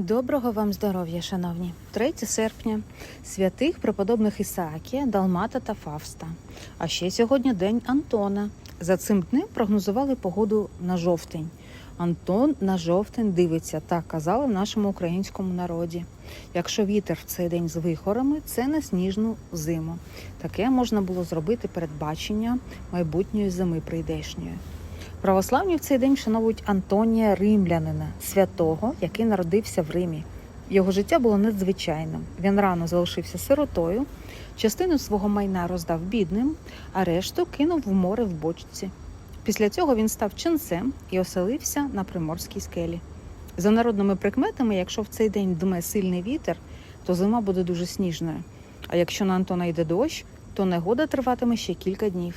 Доброго вам здоров'я, шановні! 3 серпня святих преподобних Ісаакія, Далмата та Фавста. А ще сьогодні день Антона. За цим днем прогнозували погоду на жовтень. Антон на жовтень дивиться, так казали в нашому українському народі. Якщо вітер в цей день з вихорами, це на сніжну зиму. Таке можна було зробити передбачення майбутньої зими прийдешньої. Православні в цей день вшановують Антонія Римлянина, святого, який народився в Римі. Його життя було надзвичайним. Він рано залишився сиротою, частину свого майна роздав бідним, а решту кинув в море в бочці. Після цього він став ченцем і оселився на приморській скелі. За народними прикметами, якщо в цей день дме сильний вітер, то зима буде дуже сніжною. А якщо на Антона йде дощ, то негода триватиме ще кілька днів.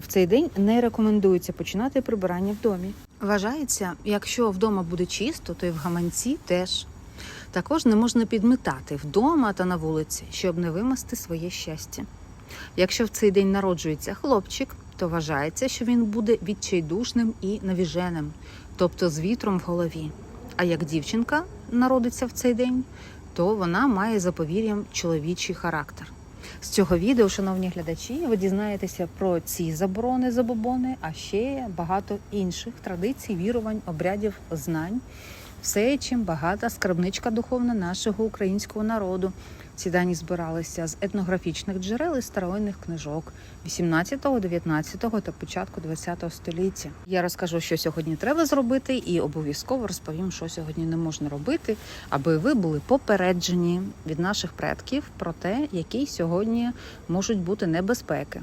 В цей день не рекомендується починати прибирання в домі. Вважається, якщо вдома буде чисто, то і в гаманці теж. Також не можна підмітати вдома та на вулиці, щоб не вимасти своє щастя. Якщо в цей день народжується хлопчик, то вважається, що він буде відчайдушним і навіженим, тобто з вітром в голові. А як дівчинка народиться в цей день, то вона має за повір'ям чоловічий характер. З цього відео, шановні глядачі, ви дізнаєтеся про ці заборони, забобони, а ще багато інших традицій, вірувань, обрядів, знань. Все, чим багата скарбничка духовна нашого українського народу. Ці дані збиралися з етнографічних джерел і старовинних книжок 18, 19 та початку 20 століття. Я розкажу, що сьогодні треба зробити, і обов'язково розповім, що сьогодні не можна робити, аби ви були попереджені від наших предків про те, які сьогодні можуть бути небезпеки.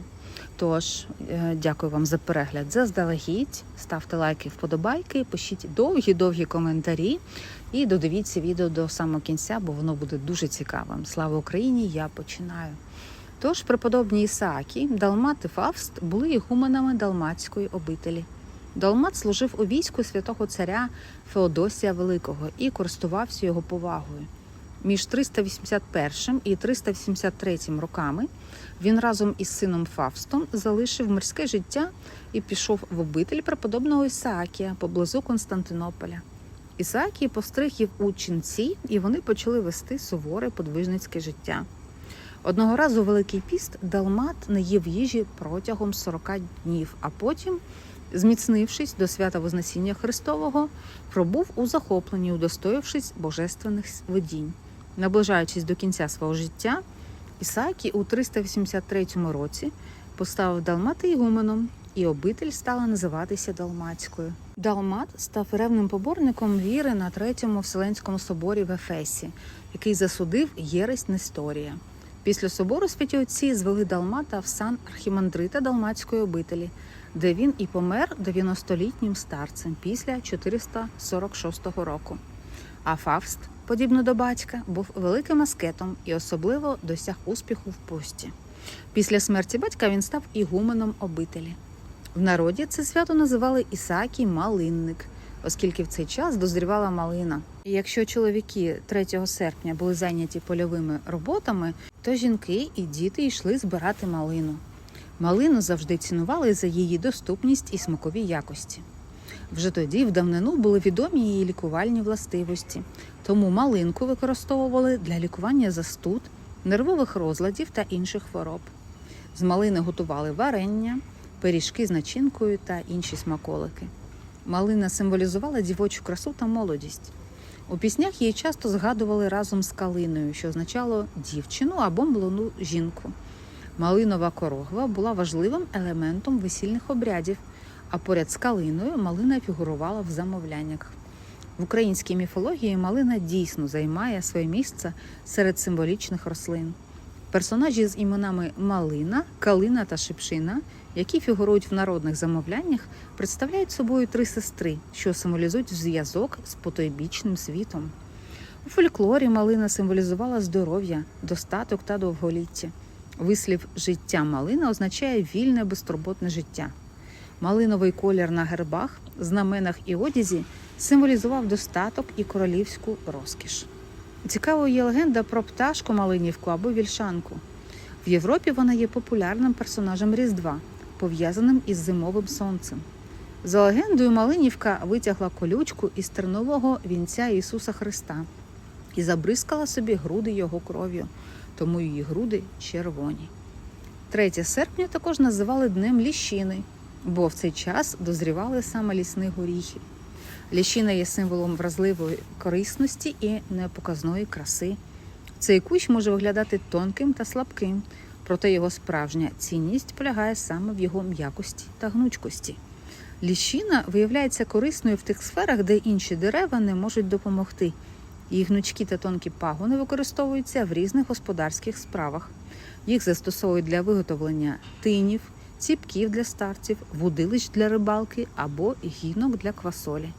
Тож, е, дякую вам за перегляд заздалегідь. Ставте лайки, вподобайки, пишіть довгі-довгі коментарі і додивіться відео до самого кінця, бо воно буде дуже цікавим. Слава Україні! Я починаю. Тож, преподобні Ісаакі, Далмат і Фавст були ігуменами Далматської обителі. Далмат служив у війську святого царя Феодосія Великого і користувався його повагою. Між 381 і 383 роками він разом із сином Фавстом залишив мирське життя і пішов в обитель преподобного Ісаакія поблизу Константинополя. Ісаакій постриг їх у ченці, і вони почали вести суворе подвижницьке життя. Одного разу Великий піст Далмат не їв їжі протягом 40 днів, а потім, зміцнившись до свята Вознесіння Христового, пробув у захопленні, удостоївшись божественних видінь. Наближаючись до кінця свого життя, Ісаакі у 383 році поставив Далмата ігуменом, і обитель стала називатися Далматською. Далмат став ревним поборником віри на третьому Вселенському соборі в Ефесі, який засудив єресь Несторія. Після собору святі отці звели Далмата в сан архімандрита Далматської обителі, де він і помер 90-літнім старцем після 446 року. А Фавст, подібно до батька, був великим аскетом і особливо досяг успіху в пості. Після смерті батька він став ігуменом обителі. В народі це свято називали Ісаакій Малинник, оскільки в цей час дозрівала малина. І якщо чоловіки 3 серпня були зайняті польовими роботами, то жінки і діти йшли збирати малину. Малину завжди цінували за її доступність і смакові якості. Вже тоді, в давнину, були відомі її лікувальні властивості, тому малинку використовували для лікування застуд, нервових розладів та інших хвороб. З малини готували варення, пиріжки з начинкою та інші смаколики. Малина символізувала дівочу красу та молодість. У піснях її часто згадували разом з калиною, що означало дівчину або млону жінку. Малинова корогва була важливим елементом весільних обрядів, а поряд з калиною малина фігурувала в замовляннях. В українській міфології малина дійсно займає своє місце серед символічних рослин. Персонажі з іменами Малина, Калина та Шипшина, які фігурують в народних замовляннях, представляють собою три сестри, що символізують зв'язок з потойбічним світом. У фольклорі малина символізувала здоров'я, достаток та довголіття. Вислів життя малина означає вільне безтурботне життя. Малиновий колір на гербах, знаменах і одязі символізував достаток і королівську розкіш. Цікавою є легенда про пташку Малинівку або вільшанку. В Європі вона є популярним персонажем Різдва, пов'язаним із зимовим сонцем. За легендою, Малинівка витягла колючку із тернового вінця Ісуса Христа і забризкала собі груди його кров'ю, тому її груди червоні. 3 серпня також називали Днем Ліщини, бо в цей час дозрівали саме лісні горіхи. Ліщина є символом вразливої корисності і непоказної краси. Цей кущ може виглядати тонким та слабким, проте його справжня цінність полягає саме в його м'якості та гнучкості. Ліщина виявляється корисною в тих сферах, де інші дерева не можуть допомогти. Її гнучкі та тонкі пагони використовуються в різних господарських справах. Їх застосовують для виготовлення тинів, ціпків для старців, вудилищ для рибалки або гінок для квасолі.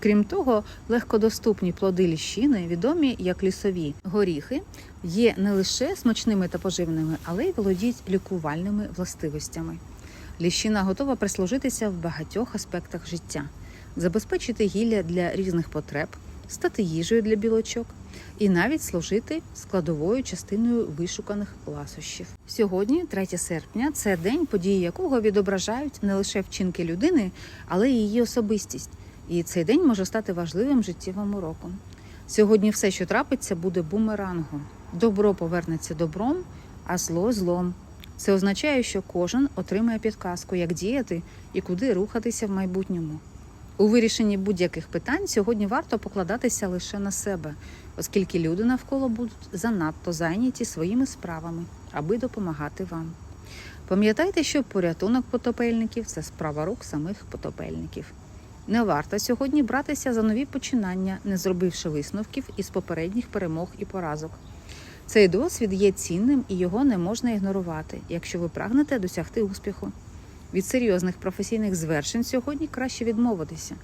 Крім того, легкодоступні плоди ліщини, відомі як лісові горіхи, є не лише смачними та поживними, але й володіють лікувальними властивостями. Ліщина готова прислужитися в багатьох аспектах життя, забезпечити гілля для різних потреб, стати їжею для білочок і навіть служити складовою частиною вишуканих ласощів. Сьогодні, 3 серпня, це день, події якого відображають не лише вчинки людини, але й її особистість. І цей день може стати важливим життєвим уроком. Сьогодні все, що трапиться, буде бумерангом. Добро повернеться добром, а зло злом. Це означає, що кожен отримає підказку, як діяти і куди рухатися в майбутньому. У вирішенні будь-яких питань сьогодні варто покладатися лише на себе, оскільки люди навколо будуть занадто зайняті своїми справами, аби допомагати вам. Пам'ятайте, що порятунок потопельників це справа рук самих потопельників. Не варто сьогодні братися за нові починання, не зробивши висновків із попередніх перемог і поразок. Цей досвід є цінним і його не можна ігнорувати, якщо ви прагнете досягти успіху. Від серйозних професійних звершень сьогодні краще відмовитися.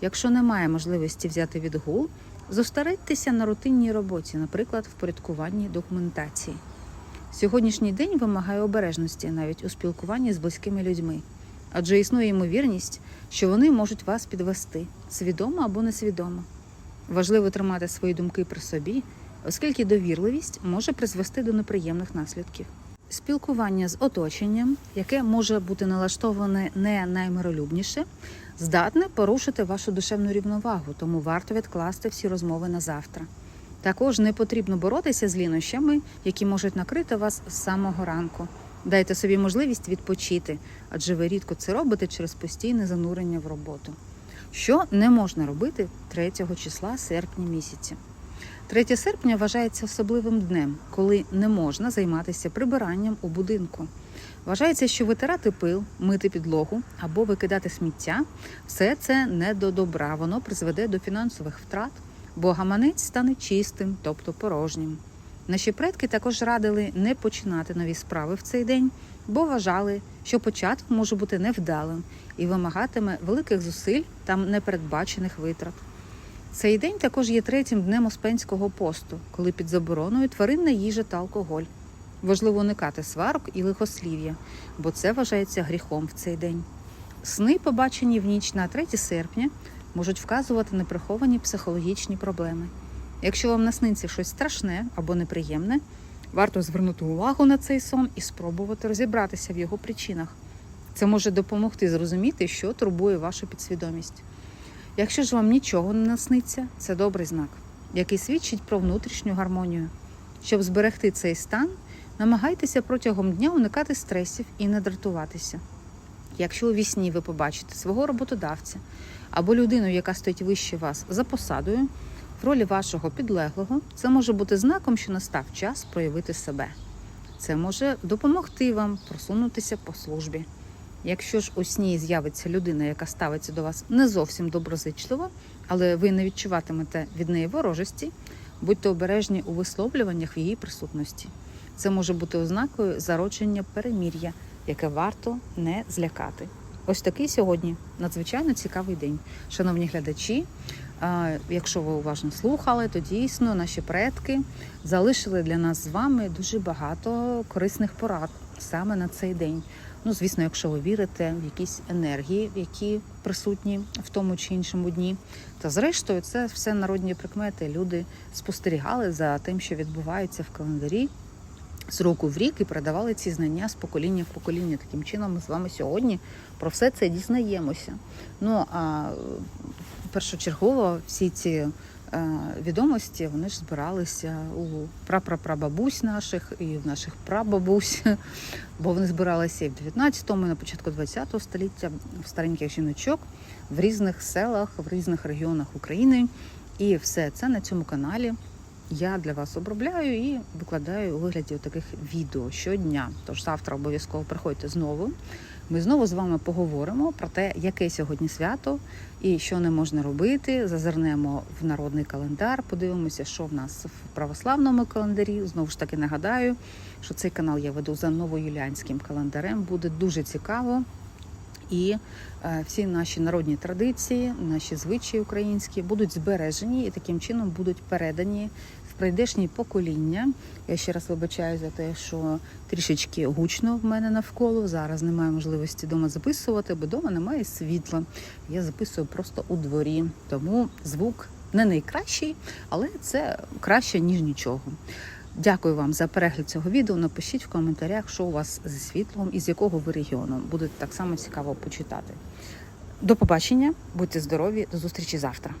Якщо немає можливості взяти відгул, зосередьтеся на рутинній роботі, наприклад, в порядкуванні документації. Сьогоднішній день вимагає обережності навіть у спілкуванні з близькими людьми, адже існує ймовірність, що вони можуть вас підвести свідомо або несвідомо. Важливо тримати свої думки при собі, оскільки довірливість може призвести до неприємних наслідків. Спілкування з оточенням, яке може бути налаштоване не наймиролюбніше, здатне порушити вашу душевну рівновагу, тому варто відкласти всі розмови на завтра. Також не потрібно боротися з лінощами, які можуть накрити вас з самого ранку. Дайте собі можливість відпочити, адже ви рідко це робите через постійне занурення в роботу. Що не можна робити 3 числа серпня місяці? 3 серпня вважається особливим днем, коли не можна займатися прибиранням у будинку. Вважається, що витирати пил, мити підлогу або викидати сміття все це не до добра, воно призведе до фінансових втрат, бо гаманець стане чистим, тобто порожнім. Наші предки також радили не починати нові справи в цей день, бо вважали, що початок може бути невдалим і вимагатиме великих зусиль та непередбачених витрат. Цей день також є третім днем Успенського посту, коли під забороною тваринна їжа та алкоголь. Важливо уникати сварок і лихослів'я, бо це вважається гріхом в цей день. Сни, побачені в ніч на 3 серпня, можуть вказувати на приховані психологічні проблеми. Якщо вам насниться щось страшне або неприємне, варто звернути увагу на цей сон і спробувати розібратися в його причинах. Це може допомогти зрозуміти, що турбує вашу підсвідомість. Якщо ж вам нічого не насниться, це добрий знак, який свідчить про внутрішню гармонію. Щоб зберегти цей стан, намагайтеся протягом дня уникати стресів і не дратуватися. Якщо у вісні ви побачите свого роботодавця або людину, яка стоїть вище вас за посадою, в ролі вашого підлеглого, це може бути знаком, що настав час проявити себе. Це може допомогти вам просунутися по службі. Якщо ж у сні з'явиться людина, яка ставиться до вас не зовсім доброзичливо, але ви не відчуватимете від неї ворожості, будьте обережні у висловлюваннях в її присутності. Це може бути ознакою зародження перемір'я, яке варто не злякати. Ось такий сьогодні надзвичайно цікавий день. Шановні глядачі, якщо ви уважно слухали, то дійсно наші предки залишили для нас з вами дуже багато корисних порад саме на цей день. Ну, звісно, якщо ви вірите в якісь енергії, які присутні в тому чи іншому дні. Та зрештою, це все народні прикмети. Люди спостерігали за тим, що відбувається в календарі. з року в рік і передавали ці знання з покоління в покоління. Таким чином, ми з вами сьогодні про все це дізнаємося. Ну а першочергово всі ці відомості вони ж збиралися у прапрапрабабусь наших і в наших прабабусь, бо вони збиралися і в 19-му, і на початку 20-го століття в стареньких жіночок в різних селах, в різних регіонах України. І все це на цьому каналі я для вас обробляю і викладаю у вигляді таких відео щодня. Тож завтра обов'язково приходьте знову. Ми знову з вами поговоримо про те, яке сьогодні свято і що не можна робити. Зазирнемо в народний календар, подивимося, що в нас в православному календарі. Знову ж таки нагадаю, що цей канал я веду за новоюліанським календарем. Буде дуже цікаво. І е, всі наші народні традиції, наші звичаї українські будуть збережені і таким чином будуть передані прийдешні покоління. Я ще раз вибачаю за те, що трішечки гучно в мене навколо. Зараз немає можливості вдома записувати, бо вдома немає світла. Я записую просто у дворі, тому звук не найкращий, але це краще ніж нічого. Дякую вам за перегляд цього відео. Напишіть в коментарях, що у вас зі світлом і з якого ви регіону. Буде так само цікаво почитати. До побачення, будьте здорові, до зустрічі завтра.